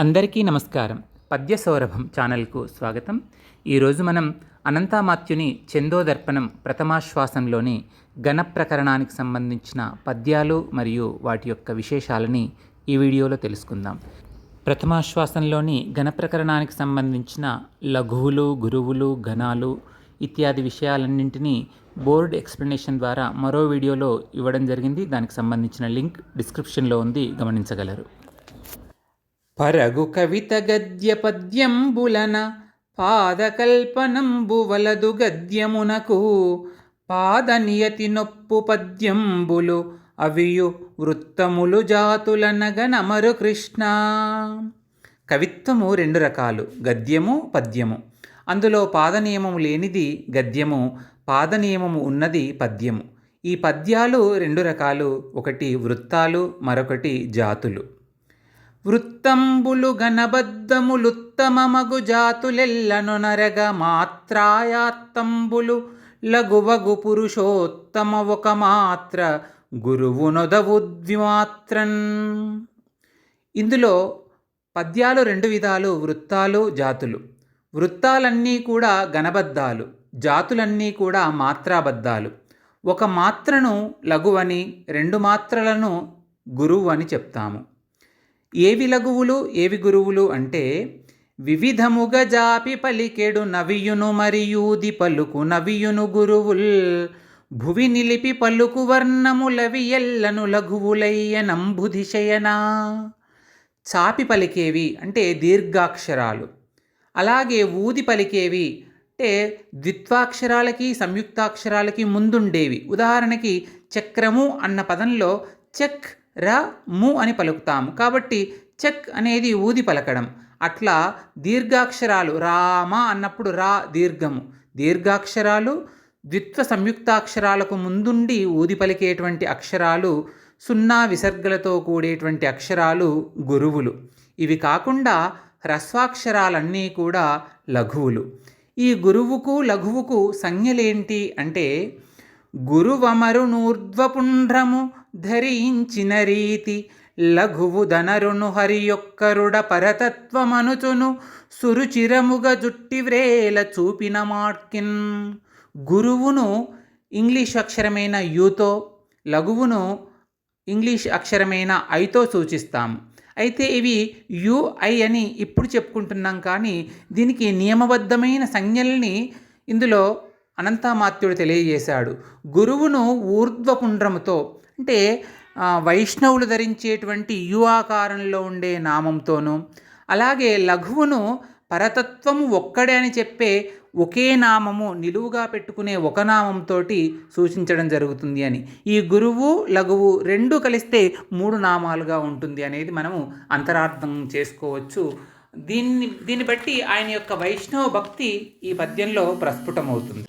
అందరికీ నమస్కారం. పద్య సౌరభం ఛానల్కు స్వాగతం. ఈరోజు మనం అనంతామాత్యుని చందోదర్పణం ప్రథమాశ్వాసంలోని ఘన ప్రకరణానికి సంబంధించిన పద్యాలు మరియు వాటి యొక్క విశేషాలని ఈ వీడియోలో తెలుసుకుందాం. ప్రథమాశ్వాసంలోని ఘన ప్రకరణానికి సంబంధించిన లఘువులు గురువులు గణాలు ఇత్యాది విషయాలన్నింటినీ బోర్డ్ ఎక్స్ప్లెనేషన్ ద్వారా మరో వీడియోలో ఇవ్వడం జరిగింది. దానికి సంబంధించిన లింక్ డిస్క్రిప్షన్లో ఉంది. గమనించగలరు. పరగు కవిత గద్య పద్యంబులన పాదకల్పనంబు వలదు గద్యమునకు పాదనియతి నొప్పు పద్యంబులు అవియు వృత్తములు జాతులనగనమరు కృష్ణ. కవిత్వము రెండు రకాలు గద్యము పద్యము. అందులో పాదనియమము లేనిది గద్యము పాదనియమము ఉన్నది పద్యము. ఈ పద్యాలు రెండు రకాలు ఒకటి వృత్తాలు మరొకటి జాతులు. వృత్తంబులు ఘనబద్ధములుత్తమగు జాతులెల్లను నరగ మాత్రాయాత్తంబులు లఘువగు పురుషోత్తమ ఒక మాత్ర గురువునొదవుద్విమాత్రన్ ఇందులో పద్యాలు రెండు విధాలు వృత్తాలు జాతులు. వృత్తాలన్నీ కూడా గణబద్ధాలు జాతులన్నీ కూడా మాత్రాబద్ధాలు. ఒక మాత్రను లఘువని రెండు మాత్రలను గురువు అని చెప్తాము. ఏవి లఘువులు ఏవి గురువులు అంటే వివిధముగ జాపి పలికెడు నవియును మరియూది పలుకు నవియును గురువుల్. భువి నిలిపి పలుకు వర్ణములవి ఎల్లను లఘువులయ్య నంబుధిశయనా చాపి పలికేవి అంటే దీర్ఘాక్షరాలు. అలాగే ఊది పలికేవి అంటే ద్విత్వాక్షరాలకి సంయుక్తాక్షరాలకి ముందుండేవి. ఉదాహరణకి చక్రము అన్న పదంలో చక్ ర ము అని పలుకుతాము. కాబట్టి చెక్ అనేది ఊది పలకడం. అట్లా దీర్ఘాక్షరాలు రామ అన్నప్పుడు రా దీర్ఘము. దీర్ఘాక్షరాలు ద్విత్వ సంయుక్తాక్షరాలకు ముందుండి ఊది పలికేటువంటి అక్షరాలు సున్నా విసర్గలతో కూడేటువంటి అక్షరాలు గురువులు. ఇవి కాకుండా హ్రస్వాక్షరాలన్నీ కూడా లఘువులు. ఈ గురువుకు లఘువుకు సంజ్ఞలేంటి అంటే గురువమరు నూర్ధ్వపుండ్రము ధరించిన రీతి లఘువు ధనరును హరి యొక్కరుడ పరతత్వమనుచును. సురుచిరముగ జుట్టి వ్రేల చూపిన మాట్కిన్ గురువును ఇంగ్లీష్ అక్షరమైన యూతో లఘువును ఇంగ్లీష్ అక్షరమైన ఐతో సూచిస్తాము అయితే ఇవి యుఐ అని ఇప్పుడు చెప్పుకుంటున్నాం కానీ దీనికి నియమబద్ధమైన సంజ్ఞల్ని ఇందులో అనంతమాత్యుడు తెలియజేశాడు. గురువును ఊర్ధ్వపుండ్రముతో అంటే వైష్ణవులు ధరించేటువంటి యు ఆకారంలో ఉండే నామంతోనూ అలాగే లఘువును పరతత్వము ఒక్కడే అని చెప్పే ఒకే నామము నిలువుగా పెట్టుకునే ఒక నామంతో సూచించడం జరుగుతుంది అని. ఈ గురువు లఘువు రెండు కలిస్తే మూడు నామాలుగా ఉంటుంది అనేది మనము అంతరార్థం చేసుకోవచ్చు. దీన్ని దీన్ని బట్టి ఆయన యొక్క వైష్ణవ భక్తి ఈ పద్యంలో ప్రస్ఫుటమవుతుంది.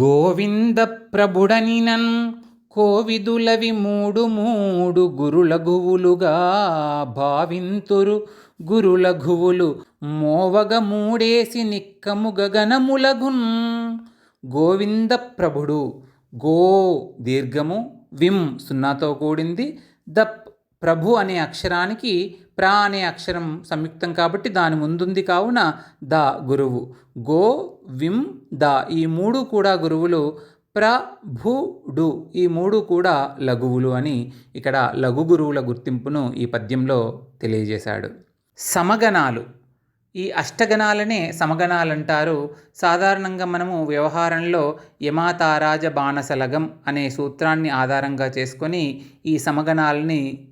గోవింద ప్రభుడనినన్ కోవిదులవి మూడు మూడు గురులఘువులుగా భావింతురు. గురులఘువులు మోవగ మూడేసి నిక్కము గగనములగున్ గోవింద ప్రభుడు గో దీర్ఘము విం సున్నాతో కూడింది. ద ప్రభు అనే అక్షరానికి ప్రా అనే అక్షరం సంయుక్తం కాబట్టి దాని ముందుంది కావున ద గురువు. గో విం ద ఈ మూడు కూడా గురువులు ప్రభుడు. ఈ మూడు కూడా లఘువులు అని ఇక్కడ లఘు గురువుల గుర్తింపును ఈ పద్యంలో తెలియజేశాడు. సమగణాలు. ఈ అష్టగణాలనే సమగణాలు అంటారు సాధారణంగా మనము వ్యవహారంలో యమాతారాజ బాణసలగం అనే సూత్రాన్ని ఆధారంగా చేసుకొని ఈ సమగణాలని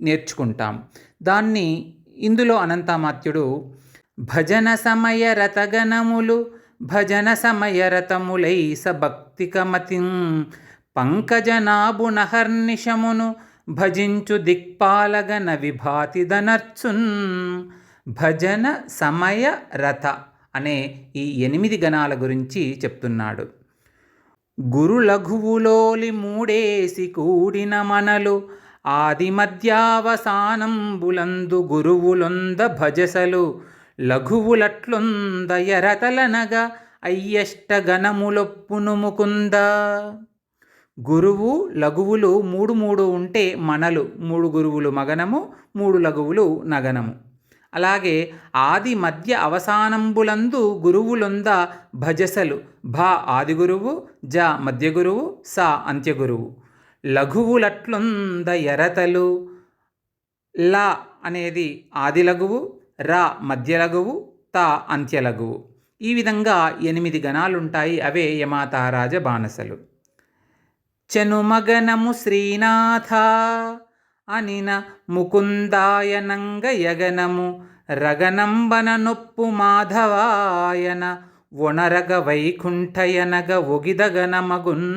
నేర్చుకుంటాం. దాన్ని ఇందులో అనంతామాత్యుడు భజన సమయ రథగణములు భజన సమయ రథములై సభక్తికమతిం పంకజనాభునహర్నిశమును భజించు దిక్పాలగన విభాతిదనర్చున్ భజన సమయ రథ అనే ఈ ఎనిమిది గణాల గురించి చెప్తున్నాడు. గురు లఘువులోలి మూడేసి కూడిన మనలు ఆది మధ్యావసానంబులందు గురువులొంద భజసలు లఘువులట్లుందయరతలనగా అయ్యష్టగణములొప్పును అయ్యష్ట ముకుంద గురువు లఘువులు మూడు మూడు ఉంటే మనలు మూడు గురువులు మగనము మూడు లఘువులు నగనము. అలాగే ఆది మధ్య అవసానంబులందు గురువులొంద భజసలు భ ఆది గురువు జ మధ్య గురువు స అంత్య గురువు. లఘువులట్లుంద ఎరతలు ల అనేది ఆది లఘువు ర మధ్యలఘువు త అంత్యలఘువు ఈ విధంగా ఎనిమిది గణాలుంటాయి అవే యమాతారాజ బానసలు చెనుమగనము శ్రీనాథ అనిన ముకుందాయనంగ యగనము రగనంబన నొప్పు మాధవాయన ఒనరగ వైకుంఠయనగ ఒగిదగనమగున్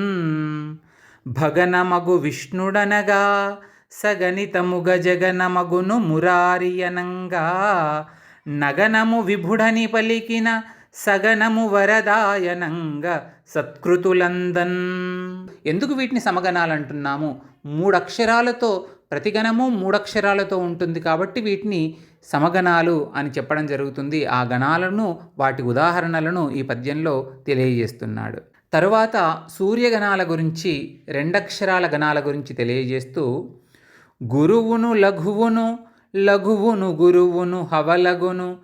భగనమగు విష్ణుడనగా సగణితముగ జగనమగును మురారియనంగా. నగనము విభుడని పలికిన సగనము వరదాయనంగ సత్కృతులందన్. ఎందుకు వీటిని సమగణాలు అంటున్నాము మూడక్షరాలతో ప్రతిగణము మూడక్షరాలతో ఉంటుంది కాబట్టి వీటిని సమగణాలు అని చెప్పడం జరుగుతుంది. ఆ గణాలను వాటి ఉదాహరణలను ఈ పద్యంలో తెలియజేస్తున్నాడు. తరువాత సూర్యగణాల గురించి రెండక్షరాల గణాల గురించి తెలియజేస్తూ గురువును లఘువును లఘువును గురువును హవలగును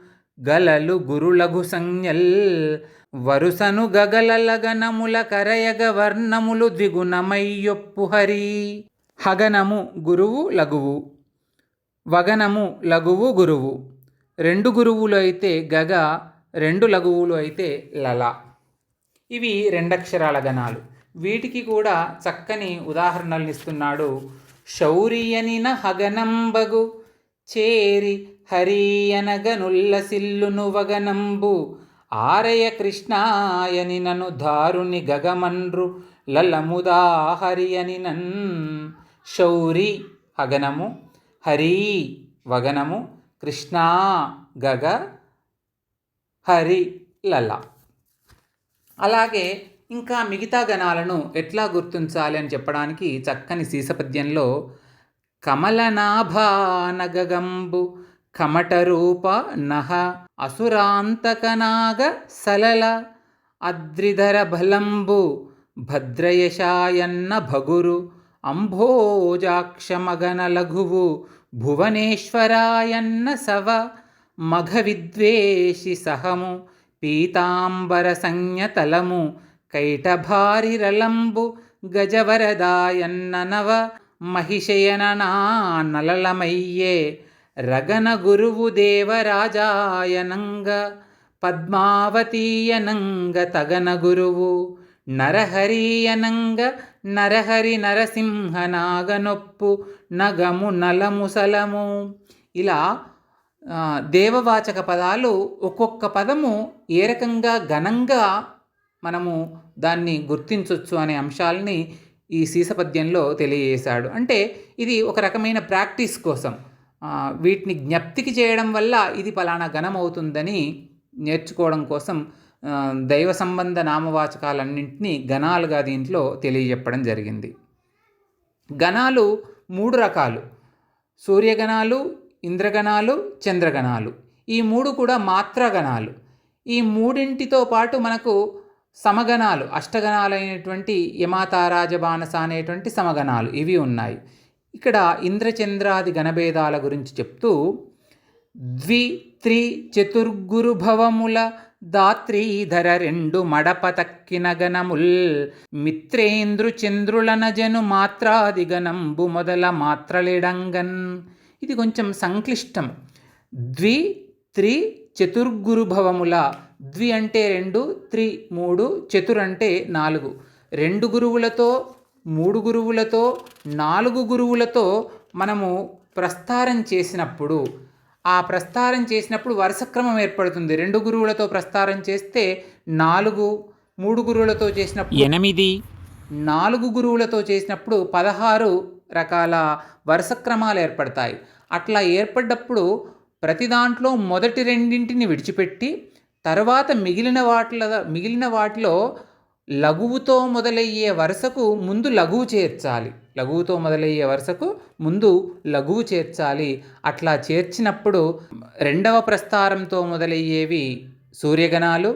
గలలు గురులఘు సంజ్ఞల్. వరుసను గగలలగనముల కరయగ వర్ణములు ద్విగుణమయ్యొప్పు హరి. హగనము గురువు లఘువు. వగనము లఘువు గురువు. రెండు గురువులు అయితే గగ రెండు లఘువులు అయితే లల. ఇవి రెండక్షరాల గణాలు. వీటికి కూడా చక్కని ఉదాహరణలు ఇస్తున్నాడు శౌరియనిన హగనంబగు చేరి హరియనగనుల్లసిల్లును వగనంబు ఆరయ కృష్ణాయని నను దారుని గగమన్రు లలముదాహరియని నన్ శౌరి హగనము హరి వగనము కృష్ణా గగ హరి లల. అలాగే ఇంకా మిగతా గణాలను ఎట్లా గుర్తించాలి అని చెప్పడానికి చక్కని సీసపద్యంలో కమలనాభానగంబు కమటరూప నహ అసురాంతకనాగ సలల అద్రిధర బలంబు భద్రయశాయన్న భగురు అంభోజాక్షమగన లఘువు భువనేశ్వరాయన్న సవ మఘ విద్వేషి సహము పీతాంబర సంజ్ఞతలము కైటభారిరలంబు గజవరదాయన్ననవ మహిషయననానలమయ్యే మహిషయననా రగన గురువు దేవరాజాయనంగ పద్మావతీయనంగ తగన గురువు నరహరియనంగ నరహరి నరసింహనాగనొప్పు నగము నలముసలము ఇలా దేవవాచక పదాలు ఒక్కొక్క పదము ఏ రకంగా ఘనంగా మనము దాన్ని గుర్తించవచ్చు అనే అంశాలని ఈ సీసపద్యంలో తెలియజేశాడు. అంటే ఇది ఒక రకమైన ప్రాక్టీస్ కోసం. వీటిని జ్ఞప్తికి చేయడం వల్ల ఇది పలానా ఘనం అవుతుందని నేర్చుకోవడం కోసం దైవ సంబంధ నామవాచకాలన్నింటినీ గణాలుగా దీంట్లో తెలియజెప్పడం జరిగింది. గణాలు మూడు రకాలు. సూర్యగణాలు ఇంద్రగణాలు చంద్రగణాలు ఈ మూడు కూడా మాత్రగణాలు ఈ మూడింటితో పాటు మనకు సమగణాలు అష్టగణాలైనటువంటి యమాతారాజబానస అనేటువంటి సమగణాలు ఇవి ఉన్నాయి. ఇక్కడ ఇంద్రచంద్రాది గణభేదాల గురించి చెప్తూ ద్వి త్రి చతుర్గురు భవముల దాత్రీధర రెండు మడప తక్కిన గణముల్ మిత్రేంద్రు చంద్రులనజను మాత్రాది గణంబు మొదల మాత్రలిడంగన్. ఇది కొంచెం సంక్లిష్టం. ద్వి త్రి చతుర్గురు భవముల ద్వి అంటే రెండు త్రి మూడు చతుర్ అంటే నాలుగు. రెండు గురువులతో మూడు గురువులతో నాలుగు గురువులతో మనము ప్రస్తారం చేసినప్పుడు ఆ ప్రస్తారం చేసినప్పుడు వరుసక్రమం ఏర్పడుతుంది. రెండు గురువులతో ప్రస్తారం చేస్తే నాలుగు మూడు గురువులతో చేసినప్పుడు ఎనిమిది. నాలుగు గురువులతో చేసినప్పుడు పదహారు రకాల వరుసక్రమాలు ఏర్పడతాయి. అట్లా ఏర్పడ్డప్పుడు ప్రతి దాంట్లో మొదటి రెండింటిని విడిచిపెట్టి తర్వాత మిగిలిన వాటిల మిగిలిన వాటిలో లఘువుతో మొదలయ్యే వరుసకు ముందు లఘువు చేర్చాలి. లఘువుతో మొదలయ్యే వరుసకు ముందు లఘువు చేర్చాలి. అట్లా చేర్చినప్పుడు రెండవ ప్రస్తారంతో మొదలయ్యేవి సూర్యగణాలు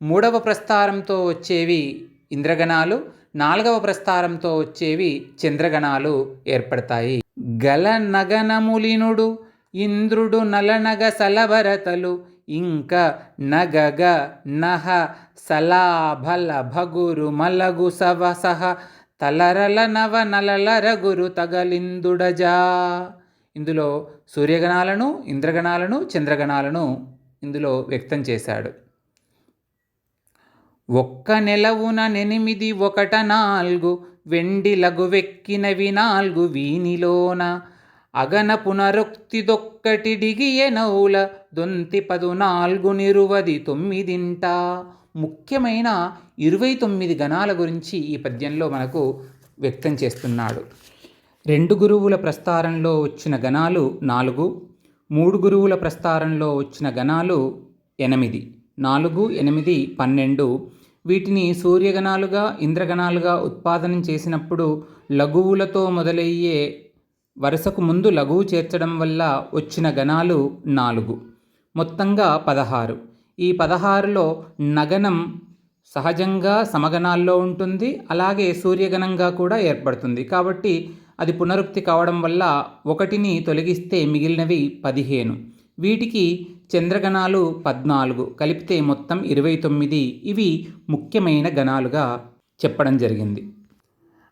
మూడవ ప్రస్తారంతో వచ్చేవి ఇంద్రగణాలు నాలుగవ ప్రస్తారంతో వచ్చేవి చంద్రగణాలు ఏర్పడతాయి. గల నగనములినుడు ఇంద్రుడు నలనగ సలభరతలు ఇంక నగగ నహ సలాభల భగురు మలగు సవసహ తలరల నవ నలల రగురు తగలిందుడజా. ఇందులో సూర్యగణాలను ఇంద్రగణాలను చంద్రగణాలను ఇందులో వ్యక్తం చేశాడు. ఒక్క నెలవున నెనిమిది ఒకట నాలుగు వెండి లఘువెక్కినవి నాలుగు వీనిలోన అగన పునరుక్తిదొక్కటి డిగియనౌల దొంతి పదునాలుగు నిరువది తొమ్మిదింట. ముఖ్యమైన ఇరవై తొమ్మిది గణాల గురించి ఈ పద్యంలో మనకు వ్యక్తం చేస్తున్నాడు. రెండు గురువుల ప్రస్తారంలో వచ్చిన గణాలు నాలుగు మూడు గురువుల ప్రస్తారంలో వచ్చిన గణాలు ఎనిమిది. నాలుగు ఎనిమిది పన్నెండు. వీటిని సూర్యగణాలుగా ఇంద్రగణాలుగా ఉత్పాదనం చేసినప్పుడు లఘువులతో మొదలయ్యే వరుసకు ముందు లఘువు చేర్చడం వల్ల వచ్చిన గణాలు నాలుగు. మొత్తంగా పదహారు. ఈ పదహారులో నగనం సహజంగా సమగణాల్లో ఉంటుంది అలాగే సూర్యగణంగా కూడా ఏర్పడుతుంది. కాబట్టి అది పునరుక్తి కావడం వల్ల ఒకటిని తొలగిస్తే మిగిలినవి పదిహేను. వీటికి చంద్రగణాలు పద్నాలుగు కలిపితే మొత్తం ఇరవై తొమ్మిది. ఇవి ముఖ్యమైన గణాలుగా చెప్పడం జరిగింది.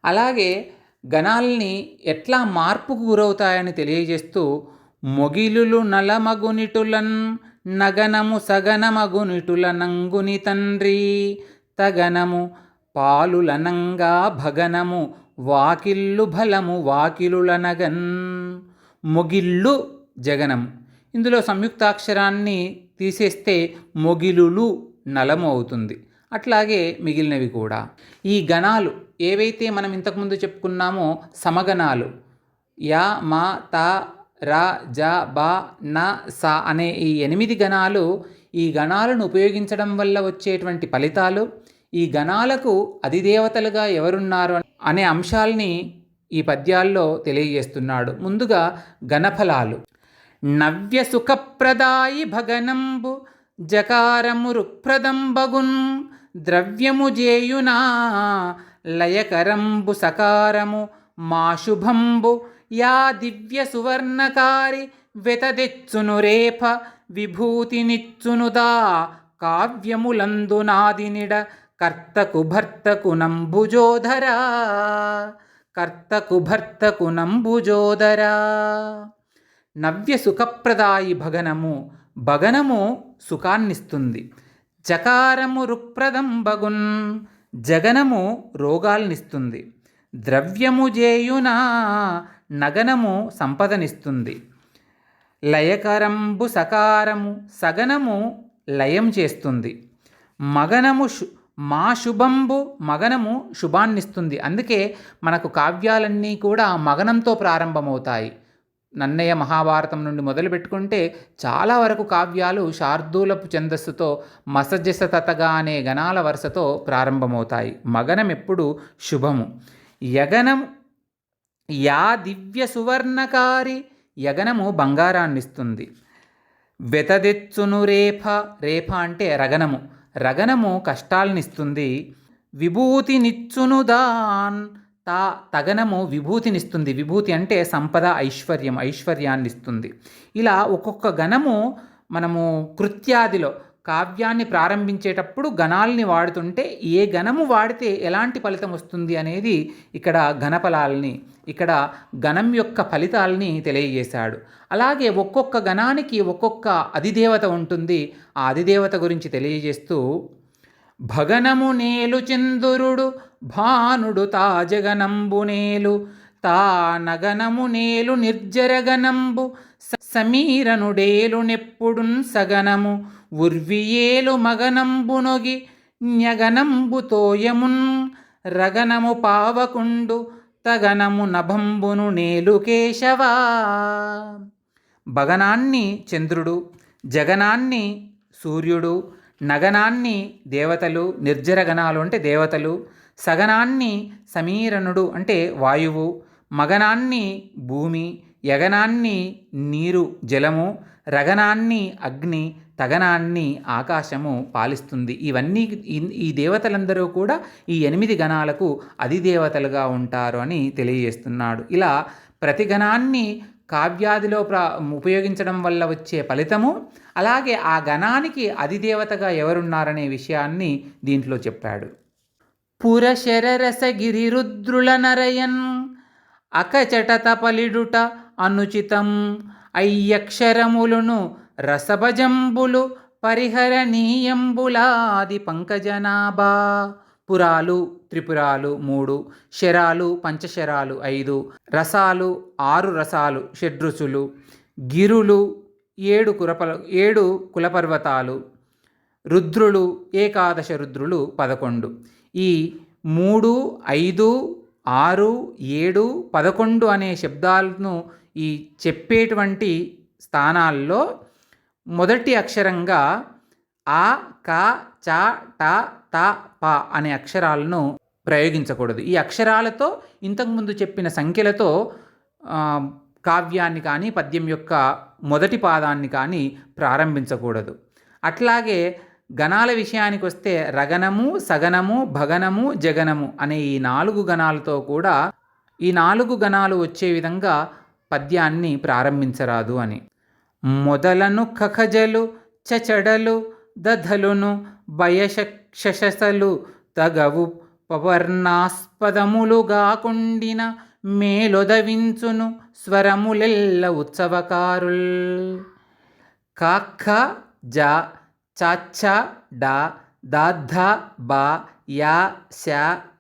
అలాగే గణాల్ని ఎట్లా మార్పుకు గురవుతాయని తెలియజేస్తూ మొగిలులు నలమగునిటులన్ నగనము సగనమగునిటుల నంగుని తండ్రి. తగనము పాలులనంగా భగనము వాకిల్లు బలము వాకిలులనగన్. మొగిల్లు జగనము. ఇందులో సంయుక్తాక్షరాన్ని తీసేస్తే మొగిలులు నలము అవుతుంది. అట్లాగే మిగిలినవి కూడా. ఈ గణాలు ఏవైతే మనం ఇంతకుముందు చెప్పుకున్నామో సమగణాలు యా మా తా రా జ బా న సా అనే ఈ ఎనిమిది గణాలు ఈ గణాలను ఉపయోగించడం వల్ల వచ్చేటువంటి ఫలితాలు ఈ గణాలకు అధిదేవతలుగా ఎవరున్నారు అనే అంశాల్ని ఈ పద్యాల్లో తెలియజేస్తున్నాడు. ముందుగా గణఫలాలు. నవ్య సుఖప్రదాయి భగనంబు జకారము రుక్ప్రదంబగున్ ద్రవ్యము జేయునా లయకరంబు సకారము మా శుభంబు యా దివ్య సువర్ణకారి వెతదెచ్చును రేఫ విభూతినిచ్చునుదా కావ్యములందునాదినిడ కర్తకు భర్తకు నంబుజోధరా కర్తకు భర్తకు నంబుజోధరా. నవ్య సుఖప్రదాయి భగనము భగనము సుఖాన్నిస్తుంది. చకారము రుప్రదం బగున్ జగనము రోగాల్నిస్తుంది. ద్రవ్యము జేయున నగనము సంపదనిస్తుంది. లయకరంబు సకారము సగనము లయం చేస్తుంది. మగనము శు మా శుభంబు మగనము శుభాన్నిస్తుంది. అందుకే మనకు కావ్యాలన్నీ కూడా మగనంతో ప్రారంభమవుతాయి. నన్నయ్య మహాభారతం నుండి మొదలుపెట్టుకుంటే చాలా వరకు కావ్యాలు శార్దూలపు ఛందస్సుతో మసజసతతగా అనే గణాల వరుసతో ప్రారంభమవుతాయి. మగనం ఎప్పుడు శుభము. యగనం యా దివ్య సువర్ణకారి యగనము బంగారాన్నిస్తుంది. వెతదెచ్చును రేఫ రేఫ అంటే రగనము. రగనము కష్టాలనిస్తుంది. విభూతినిచ్చును దాన్ తా తగనము విభూతినిస్తుంది. విభూతి అంటే సంపద ఐశ్వర్యం ఐశ్వర్యాన్ని ఇస్తుంది ఇలా ఒక్కొక్క గణము మనము కృత్యాదిలో కావ్యాన్ని ప్రారంభించేటప్పుడు గణాలని వాడుతుంటే ఏ గణము వాడితే ఎలాంటి ఫలితం వస్తుంది అనేది ఇక్కడ గణఫలాల్ని ఇక్కడ గణం యొక్క ఫలితాలని తెలియజేశాడు. అలాగే ఒక్కొక్క గణానికి ఒక్కొక్క అధిదేవత ఉంటుంది. ఆ అధిదేవత గురించి తెలియజేస్తూ భగనము నేలు చందురుడు భానుడు తా జగనంబు తా నగనము నేలు నిర్జరగనంబు సమీరనుడేలు నెప్పుడున్ సగనము ఉర్వియేలు మగనంబునొగి న్యగనంబుతోయమున్ రగనము పావకుండు తగనము నభంబును నేలు కేశవా. భగనాన్ని చంద్రుడు జగనాన్ని సూర్యుడు నగనాన్ని దేవతలు నిర్జరగణాలు అంటే దేవతలు సగనాన్ని సమీరణుడు అంటే వాయువు మగనాన్ని భూమి యగనాన్ని నీరు జలము రగనాన్ని అగ్ని తగనాన్ని ఆకాశము పాలిస్తుంది. ఇవన్నీ ఈ దేవతలందరూ కూడా ఈ ఎనిమిది గణాలకు అధిదేవతలుగా ఉంటారు అని తెలియజేస్తున్నాడు. ఇలా ప్రతి గణాన్ని కావ్యాదిలో ప్ర ఉపయోగించడం వల్ల వచ్చే ఫలితము అలాగే ఆ గణానికి అధిదేవతగా ఎవరున్నారనే విషయాన్ని దీంట్లో చెప్పాడు. పురశరరసగిరిరుద్రుల నరయన్ అకచట తపలిడుట అనుచితం. అయ్యక్షరములను రసభజంబులు పరిహరణీయంబులాది పంకజనాభా. పురాలు త్రిపురాలు మూడు శరాలు పంచశరాలు ఐదు రసాలు ఆరు రసాలు షడ్రుచులు గిరులు ఏడు కురప ఏడు కులపర్వతాలు రుద్రులు ఏకాదశ రుద్రులు పదకొండు. ఈ మూడు ఐదు ఆరు ఏడు పదకొండు అనే శబ్దాలను ఈ చెప్పేటువంటి స్థానాల్లో మొదటి అక్షరంగా ఆ క చ ట త ప అనే అక్షరాలను ప్రయోగించకూడదు. ఈ అక్షరాలతో ఇంతకుముందు చెప్పిన సంఖ్యలతో కావ్యాన్ని కానీ పద్యం యొక్క మొదటి పాదాన్ని కానీ ప్రారంభించకూడదు. అట్లాగే గణాల విషయానికి వస్తే రగనము సగనము భగనము జగనము అనే ఈ నాలుగు గణాలతో కూడా ఈ నాలుగు గణాలు వచ్చే విధంగా పద్యాన్ని ప్రారంభించరాదు అని. మొదలను కఖజలు చచడలు దధలును భయశక్షసలు తగవు పవర్ణాస్పదములుగా కుండిన మేలొదవించును స్వరములెల్ల ఉత్సవకారుల్. కాఖ జ చ డ దధ బ యా శ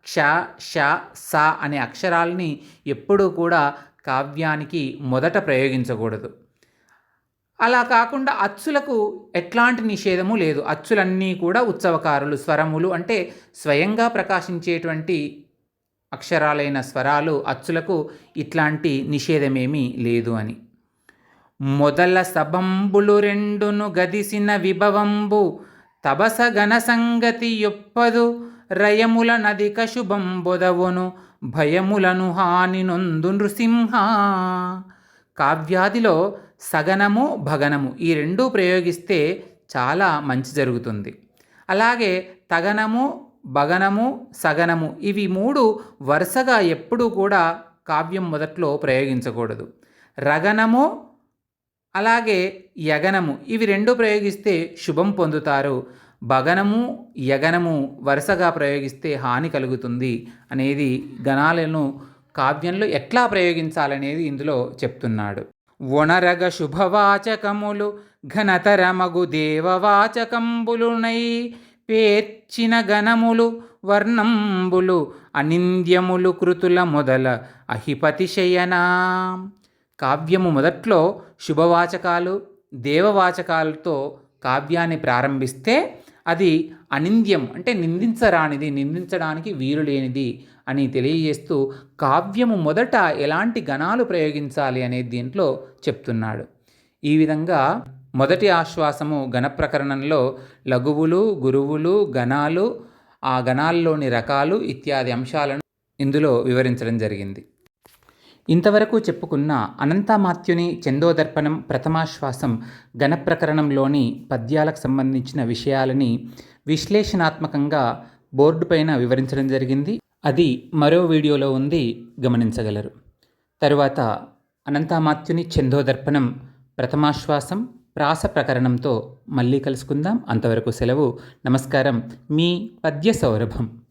క్ష ష స అనే అక్షరాలని ఎప్పుడూ కూడా కావ్యానికి మొదట ప్రయోగించకూడదు. అలా కాకుండా అచ్చులకు ఎట్లాంటి నిషేధము లేదు. అచ్చులన్నీ కూడా ఉత్సవకారులు స్వరములు అంటే స్వయంగా ప్రకాశించేటువంటి అక్షరాలైన స్వరాలు అచ్చులకు ఇట్లాంటి నిషేధమేమీ లేదు అని. మొదల సబంబులు రెండును గదిసిన విభవంబు తబస సంగతి యొప్పదు రయముల నదిక బొదవును భయములను హాని నొందు నృసింహ. కావ్యాదిలో సగనము భగనము ఈ రెండూ ప్రయోగిస్తే చాలా మంచి జరుగుతుంది. అలాగే తగనము భగనము సగనము ఇవి మూడు వరుసగా ఎప్పుడూ కూడా కావ్యం మొదట్లో ప్రయోగించకూడదు. రగనము అలాగే యగనము ఇవి రెండు ప్రయోగిస్తే శుభం పొందుతారు. భగనము యగనము వరుసగా ప్రయోగిస్తే హాని కలుగుతుంది అనేది గణాలను కావ్యంలో ఎట్లా ప్రయోగించాలనేది ఇందులో చెప్తున్నాడు. వనరగ శుభవాచకములు ఘనతరమగు దేవవాచకంబులునై పేర్చిన గణములు వర్ణంబులు అనింద్యములు కృతుల మొదల అహిపతిశయనా. కావ్యము మొదట్లో శుభవాచకాలు దేవవాచకాలతో కావ్యాన్ని ప్రారంభిస్తే అది అనింద్యం అంటే నిందించరానిది నిందించడానికి వీలు లేనిది అని తెలియజేస్తూ కావ్యము మొదట ఎలాంటి గణాలు ప్రయోగించాలి అనేది దీంట్లో చెప్తున్నాడు. ఈ విధంగా మొదటి ఆశ్వాసము గణ ప్రకరణంలో లఘువులు గురువులు గణాలు ఆ గణాల్లోని రకాలు ఇత్యాది అంశాలను ఇందులో వివరించడం జరిగింది. ఇంతవరకు చెప్పుకున్న అనంతమాత్యుని చందోదర్పణం ప్రథమాశ్వాసం గణప్రకరణంలోని పద్యాలకు సంబంధించిన విషయాలని విశ్లేషణాత్మకంగా బోర్డు పైన వివరించడం జరిగింది. అది మరో వీడియోలో ఉంది. గమనించగలరు. తరువాత అనంతమాత్యుని చందోదర్పణం ప్రథమాశ్వాసం ప్రాస ప్రకరణంతో మళ్ళీ కలుసుకుందాం. అంతవరకు సెలవు. నమస్కారం. మీ పద్య సౌరభం